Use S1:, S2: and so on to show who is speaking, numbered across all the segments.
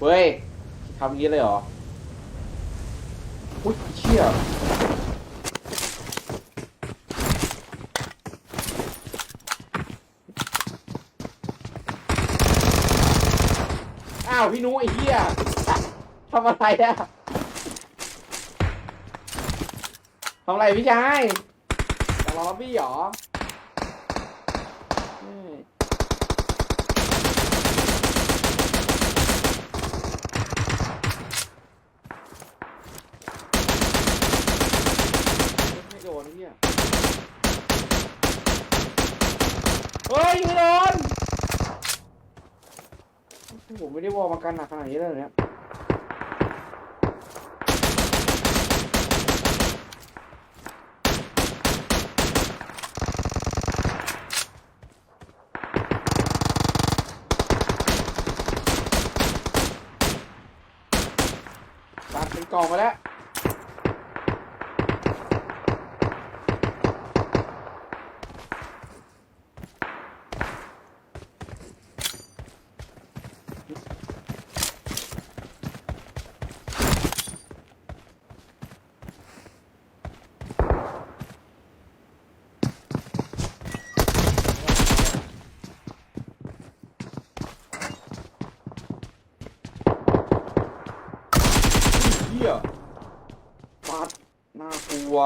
S1: เฮ้ยทำงี้เลยเหรอ อุ้ยเชี่ยอ้าวพี่นุ้ยไอ้เหี้ยทำอะไรอะทำอะไรพี่ชายจะรอพี่เหรอเฮ้ยไม่โดนไอ้เหี้ย เฮ้ยไม่โดนผมไม่ได้วอร์มาการหนักขนาดนี้เลยเหรอเนี่ยตัดเป็นกล่องมาแล้ว เฮียปัดน่ากลัว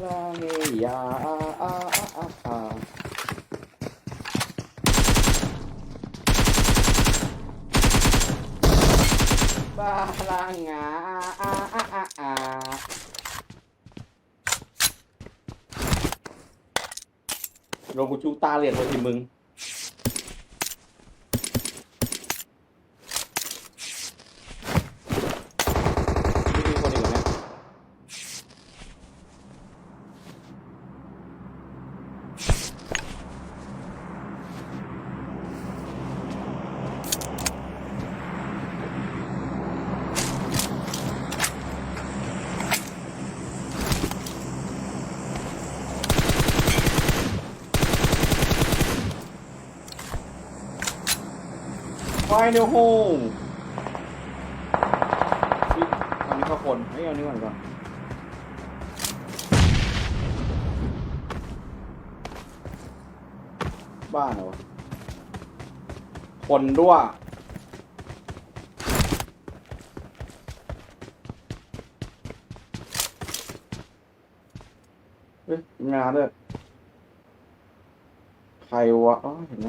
S1: ซาลาเฮยาอาอาอาอาอาบาลางาอาอาอาอาโดนกูจูตาเหรียญเลยทีมึงไม่มีคนอีกเหรอเนี่ย ไฟในห้องอุ๊ยอันนี้ก็คนเฮ้ยเอานี้ก่อนก่อนบ้านเหรอวะคนด้วยเฮ้ยงานด้วยใครวะอ๋อเห็นไหม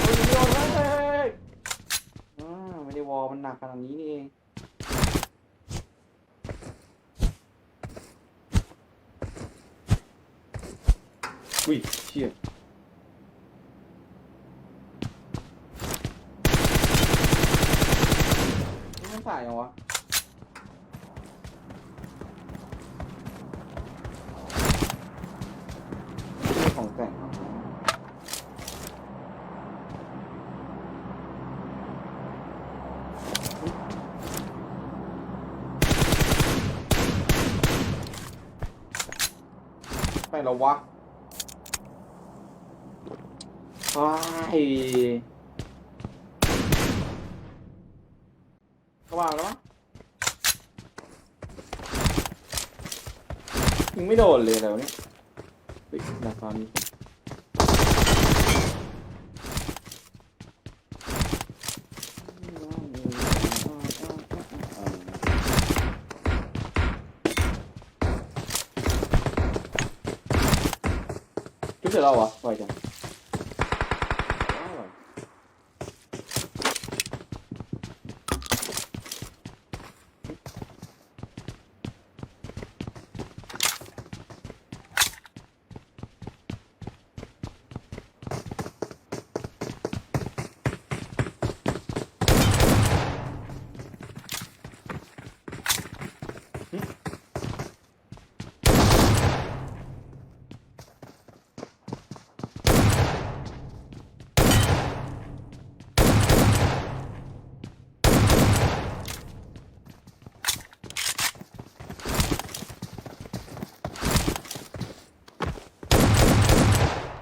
S1: เฮ้ยโยนเฮ้ยอ่าไม่ได้วอลมันหนัก ขนาดนี้นี่เองอุ้ยเชี่ยนี่มันสายเหรอวะ ไปแล้ววะไอ้ก็ว่าแล้วมั้งยังไม่โดนเลยแล้วเนี่ยเฮ้ยดาฟ้ามีจุด เสร็จแล้วเหรอไหวจังว้าว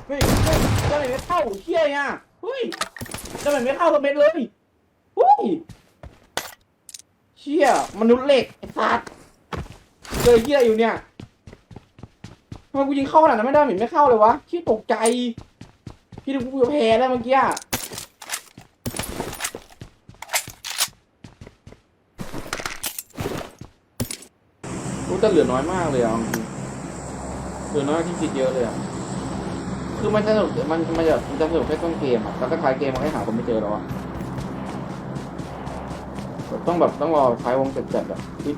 S1: เฮ้ยเฮ้ยจะไหนไม่ เข้าเชี่ยเนี่ยเฮ้ยจะไหนไม่เข้าสเม็ดเลยเฮ้ยเชี่ยมนุษย์เหล็กไอ้สัตว์เจอเชี่ยอยู่เนี่ยทำไมกูยิงเข้าขนาดนั้นไม่ได้เหม็นไม่เข้าเลยวะเชี่ยตกใจ พี่ดูกูจะแพ้แล้วเมื่อกี้อะกูจะเหลือน้อยมากเลยอะเหลือน้อยที่คิดเยอะเลยอะ คือมันจะสนุกมันมันจะมันจะสนุกแค่ต้นเกมอะแล้วก็ท้ายเกมมันให้หาคนไม่เจอแล้วอะต้องแบบต้องรอท้ายวงเสร็จจัดๆอะที่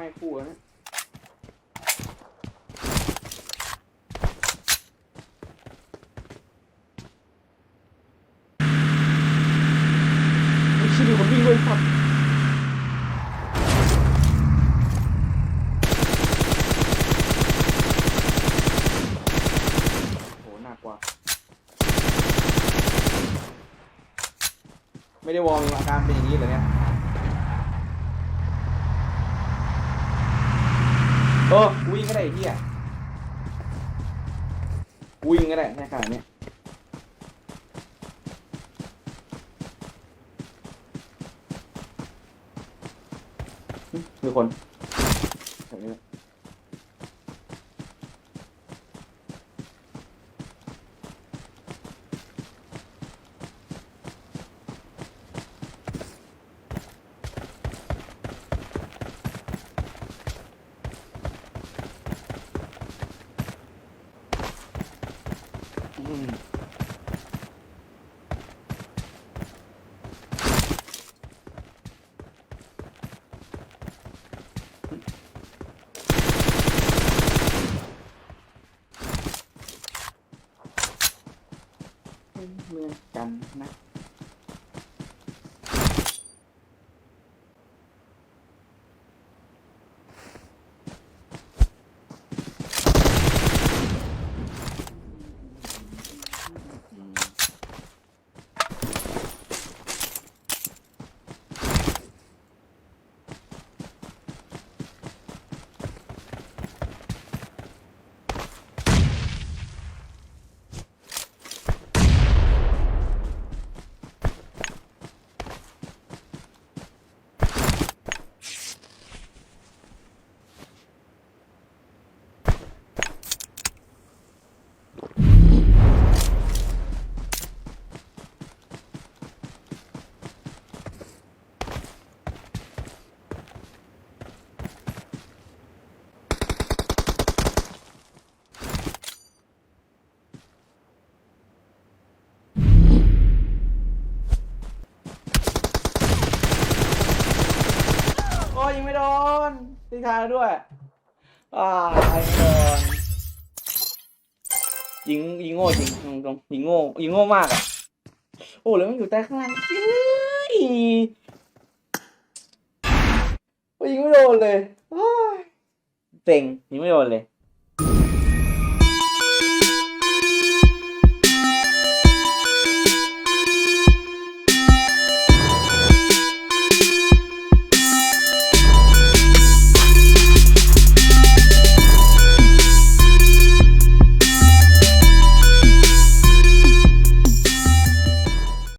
S1: ไม่คู่แล้วนะไม่ใช่มีคนวิ่งด้วยครับโหหนักกว่า ไม่ได้วอร์มอาการเป็นอย่างนี้เลยเนี่ย เออวิ่งก็ได้ไอ้เหี้ยกูวิ่งก็ได้ในขนาดเนี้ยหึมีคนแถวนี้เลยอืม เหมือนกันนะ โอ้ยยิงไม่โดน ทิ้งทางด้วยอ่าไอ้เงินยิงยิงโง่จริงตรงยิงโง่ยิงโง่มากอะโอ้แล้วมันอยู่ใต้ข้างล่างเฮ้ยยิงไม่โดนเลยโอ้ยเต็งยิงไม่โดนเลย